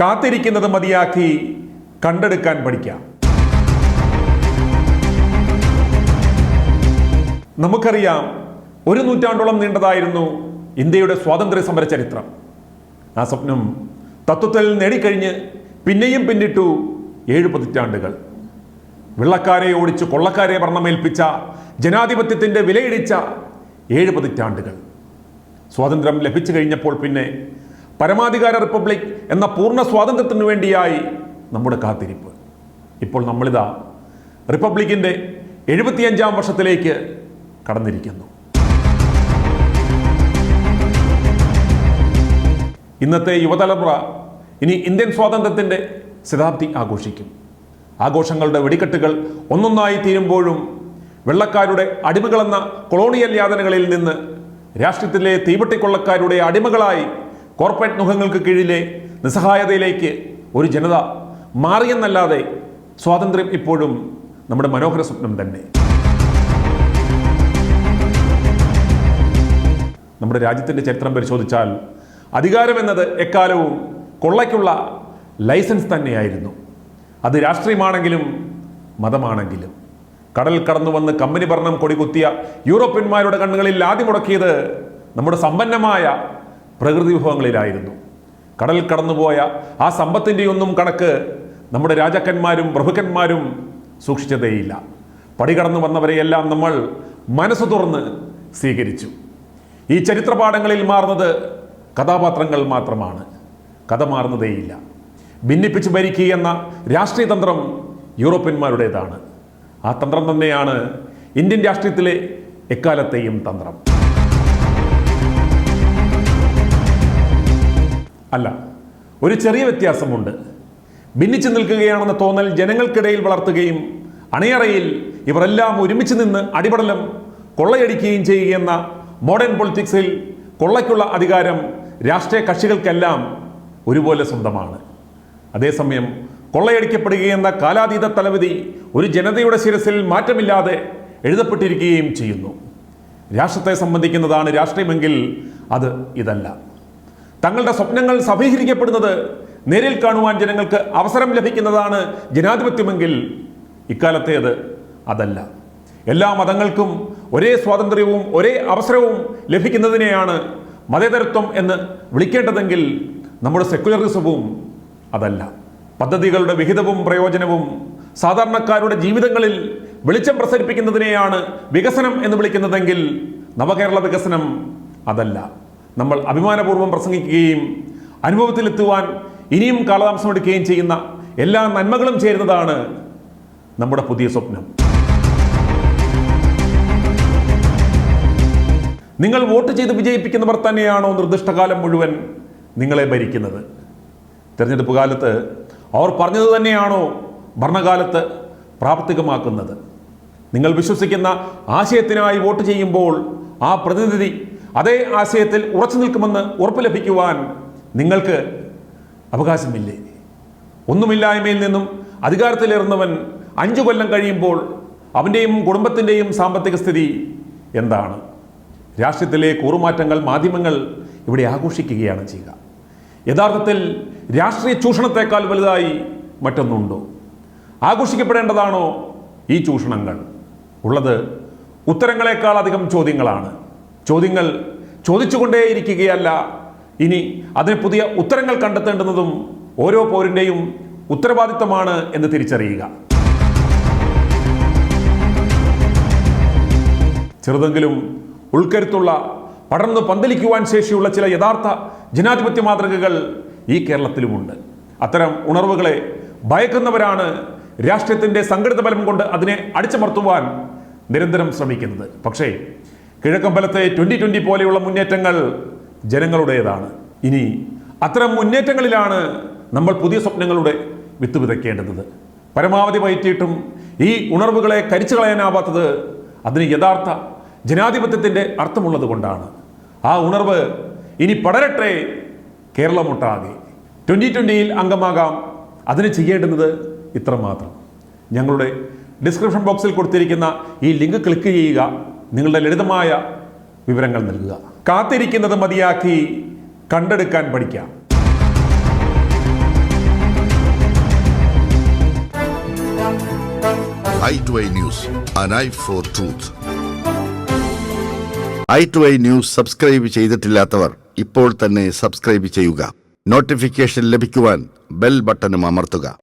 കാത്തിരിക്കുന്നത് മതിയാക്കി കണ്ടെടുക്കാൻ പഠിക്കാം. നമുക്കറിയാം ഒരു നൂറ്റാണ്ടോളം നീണ്ടതായിരുന്നു ഇന്ത്യയുടെ സ്വാതന്ത്ര്യ സമര ചരിത്രം. ആ സ്വപ്നം തത്വത്തിൽ നേടിക്കഴിഞ്ഞ് പിന്നെയും പിന്നിട്ടു ഏഴ് പതിറ്റാണ്ടുകൾ. വെള്ളക്കാരെ ഓടിച്ച് കൊള്ളക്കാരെ വർണമേൽപ്പിച്ച ജനാധിപത്യത്തിന്റെ വിലയിടിച്ച ഏഴ് പതിറ്റാണ്ടുകൾ. സ്വാതന്ത്ര്യം ലഭിച്ചു കഴിഞ്ഞപ്പോൾ പിന്നെ പരമാധികാര റിപ്പബ്ലിക് എന്ന പൂർണ സ്വാതന്ത്ര്യത്തിനു വേണ്ടിയായി നമ്മുടെ കാത്തിരിപ്പ്. ഇപ്പോൾ നമ്മളിതാ റിപ്പബ്ലിക്കിന്റെ എഴുപത്തിയഞ്ചാം വർഷത്തിലേക്ക് കടന്നിരിക്കുന്നു. ഇന്നത്തെ യുവതലമുറ ഇനി ഇന്ത്യൻ സ്വാതന്ത്ര്യത്തിന്റെ ശതാബ്ദി ആഘോഷിക്കും. ആഘോഷങ്ങളുടെ വെടിക്കെട്ടുകൾ ഒന്നൊന്നായി തീരുമ്പോഴും വെള്ളക്കാരുടെ അടിമകളെന്ന കൊളോണിയൽ യാതനകളിൽ നിന്ന് രാഷ്ട്രത്തിലെ തീവട്ടിക്കൊള്ളക്കാരുടെ അടിമകളായി കോർപ്പറേറ്റ് മുഖങ്ങൾക്ക് കീഴിലെ നിസ്സഹായതയിലേക്ക് ഒരു ജനത മാറിയെന്നല്ലാതെ സ്വാതന്ത്ര്യം ഇപ്പോഴും നമ്മുടെ മനോഹര സ്വപ്നം തന്നെ. നമ്മുടെ രാജ്യത്തിന്റെ ചരിത്രം പരിശോധിച്ചാൽ അധികാരം എന്നത് എക്കാലവും കൊള്ളയ്ക്കുള്ള ലൈസൻസ് തന്നെയായിരുന്നു. അത് രാഷ്ട്രീയമാണെങ്കിലും മതമാണെങ്കിലും. കടൽ കടന്നു വന്ന് കമ്പനി ഭരണം കൊടികുത്തിയ യൂറോപ്യന്മാരുടെ കണ്ണുകളിൽ ആദ്യം മുടക്കിയത് നമ്മുടെ സമ്പന്നമായ പ്രകൃതി വിഭവങ്ങളിലായിരുന്നു. കടൽ കടന്നുപോയ ആ സമ്പത്തിന്റെയൊന്നും കണക്ക് നമ്മുടെ രാജാക്കന്മാരും പ്രഭുക്കന്മാരും സൂക്ഷിച്ചതേയില്ല. പടി കടന്നു വന്നവരെയെല്ലാം നമ്മൾ മനസ്സ് തുറന്ന് സ്വീകരിച്ചു. ഈ ചരിത്രപാഠങ്ങളിൽ മാറുന്നത് കഥാപാത്രങ്ങൾ മാത്രമാണ്. കഥ മാറുന്നതേയില്ല. ഭിന്നിപ്പിച്ച് ഭരിക്കുക എന്ന രാഷ്ട്രീയ തന്ത്രം യൂറോപ്യന്മാരുടേതാണ്. ആ തന്ത്രം തന്നെയാണ് ഇന്ത്യൻ രാഷ്ട്രീയത്തിലെ എക്കാലത്തെയും തന്ത്രം. അല്ല ഒരു ചെറിയ വ്യത്യാസമുണ്ട്. ഭിന്നിച്ച് നിൽക്കുകയാണെന്ന തോന്നൽ ജനങ്ങൾക്കിടയിൽ വളർത്തുകയും അണിയറയിൽ ഇവരെല്ലാം ഒരുമിച്ച് നിന്ന് അടിപടലം കൊള്ളയടിക്കുകയും ചെയ്യുകയെന്ന മോഡേൺ പൊളിറ്റിക്സിൽ കൊള്ളയ്ക്കുള്ള അധികാരം രാഷ്ട്രീയ കക്ഷികൾക്കെല്ലാം ഒരുപോലെ സ്വന്തമാണ്. അതേസമയം കൊള്ളയടിക്കപ്പെടുകയെന്ന കാലാതീത തലവിധി ഒരു ജനതയുടെ ശിരസിൽ മാറ്റമില്ലാതെ എഴുതപ്പെട്ടിരിക്കുകയും ചെയ്യുന്നു. രാഷ്ട്രത്തെ സംബന്ധിക്കുന്നതാണ് രാഷ്ട്രീയമെങ്കിൽ അത് ഇതല്ല. തങ്ങളുടെ സ്വപ്നങ്ങൾ സഫീകരിക്കപ്പെടുന്നത് നേരിൽ കാണുവാൻ ജനങ്ങൾക്ക് അവസരം ലഭിക്കുന്നതാണ് ജനാധിപത്യമെങ്കിൽ ഇക്കാലത്തേത് അതല്ല. എല്ലാ മതങ്ങൾക്കും ഒരേ സ്വാതന്ത്ര്യവും ഒരേ അവസരവും ലഭിക്കുന്നതിനെയാണ് മതേതരത്വം എന്ന് വിളിക്കേണ്ടതെങ്കിൽ നമ്മുടെ സെക്യുലറിസവും അതല്ല. പദ്ധതികളുടെ വിഹിതവും പ്രയോജനവും സാധാരണക്കാരുടെ ജീവിതങ്ങളിൽ വെളിച്ചം പ്രസരിപ്പിക്കുന്നതിനെയാണ് വികസനം എന്ന് വിളിക്കുന്നതെങ്കിൽ നവകേരള വികസനം അതല്ല. നമ്മൾ അഭിമാനപൂർവം പ്രസംഗിക്കുകയും അനുഭവത്തിലെത്തുവാൻ ഇനിയും കാലതാമസമെടുക്കുകയും ചെയ്യുന്ന എല്ലാ നന്മകളും ചേരുന്നതാണ് നമ്മുടെ പുതിയ സ്വപ്നം. നിങ്ങൾ വോട്ട് ചെയ്ത് വിജയിപ്പിക്കുന്നവർ തന്നെയാണോ നിർദ്ദിഷ്ടകാലം മുഴുവൻ നിങ്ങളെ ഭരിക്കുന്നത്? തിരഞ്ഞെടുപ്പ് കാലത്ത് അവർ പറഞ്ഞത് തന്നെയാണോ ഭരണകാലത്ത് പ്രാവർത്തികമാക്കുന്നത്? നിങ്ങൾ വിശ്വസിക്കുന്ന ആശയത്തിനായി വോട്ട് ചെയ്യുമ്പോൾ ആ പ്രതിനിധി അതേ ആശയത്തിൽ ഉറച്ചു നിൽക്കുമെന്ന് ഉറപ്പ് ലഭിക്കുവാൻ നിങ്ങൾക്ക് അവകാശമില്ലേ? ഒന്നുമില്ലായ്മയിൽ നിന്നും അധികാരത്തിലേറുന്നവൻ അഞ്ചു കൊല്ലം കഴിയുമ്പോൾ അവന്റെയും കുടുംബത്തിന്റെയും സാമ്പത്തിക സ്ഥിതി എന്താണ്? രാഷ്ട്രീയത്തിലെ കൂറുമാറ്റങ്ങൾ മാധ്യമങ്ങൾ ഇവിടെ ആഘോഷിക്കുകയാണ് ചെയ്യുക. യഥാർത്ഥത്തിൽ രാഷ്ട്രീയ ചൂഷണത്തെക്കാൾ വലുതായി മറ്റൊന്നുണ്ടോ? ആഘോഷിക്കപ്പെടേണ്ടതാണോ ഈ ചൂഷണങ്ങൾ? ഉള്ളത് ഉത്തരങ്ങളെക്കാൾ അധികം ചോദ്യങ്ങളാണ്. ചോദ്യങ്ങൾ ചോദിച്ചുകൊണ്ടേയിരിക്കുകയല്ല. ഇനി അതിന് പുതിയ ഉത്തരങ്ങൾ കണ്ടെത്തേണ്ടുന്നതും ഓരോ പൗരന്റെയും ഉത്തരവാദിത്തമാണ് എന്ന് തിരിച്ചറിയുക. ചെറുതെങ്കിലും ഉൾക്കരുത്തുള്ള പടർന്ന് പന്തലിക്കുവാൻ ശേഷിയുള്ള ചില യഥാർത്ഥ ജനാധിപത്യ മാതൃകകൾ ഈ കേരളത്തിലുമുണ്ട്. അത്തരം ഉണർവുകളെ ഭയക്കുന്നവരാണ് രാഷ്ട്രീയത്തിന്റെ സംഘടിത ബലം കൊണ്ട് അതിനെ അടിച്ചമർത്തുവാൻ നിരന്തരം ശ്രമിക്കുന്നത്. പക്ഷേ കിഴക്കമ്പലത്തെ ട്വന്റി ട്വന്റി പോലെയുള്ള മുന്നേറ്റങ്ങൾ ജനങ്ങളുടേതാണ്. ഇനി അത്തരം മുന്നേറ്റങ്ങളിലാണ് നമ്മൾ പുതിയ സ്വപ്നങ്ങളുടെ വിത്ത് വിതയ്ക്കേണ്ടത്. പരമാവധി പയറ്റിയിട്ടും ഈ ഉണർവുകളെ കരിച്ചു കളയാനാവാത്തത് അതിന് യഥാർത്ഥ ജനാധിപത്യത്തിന്റെ അർത്ഥമുള്ളത് കൊണ്ടാണ്. ആ ഉണർവ് ഇനി പടരട്ടെ കേരളമൊട്ടാകെ. ട്വന്റി ട്വന്റിയിൽ അംഗമാകാം. അതിന് ചെയ്യേണ്ടുന്നത് ഇത്രമാത്രം. ഞങ്ങളുടെ ഡിസ്ക്രിപ്ഷൻ ബോക്സിൽ കൊടുത്തിരിക്കുന്ന ഈ ലിങ്ക് ക്ലിക്ക് ചെയ്യുക. നിങ്ങളുടെ ലളിതമായ വിവരങ്ങൾ നൽകുക. കാത്തിരിക്കുന്നത് മതിയാക്കി കണ്ടെടുക്കാൻ പഠിക്കാം. I to I news subscribe ചെയ്തിട്ടില്ലാത്തവർ ഇപ്പോൾ തന്നെ സബ്സ്ക്രൈബ് ചെയ്യുക. നോട്ടിഫിക്കേഷൻ ലഭിക്കുവാൻ ബെൽ ബട്ടണും അമർത്തുക.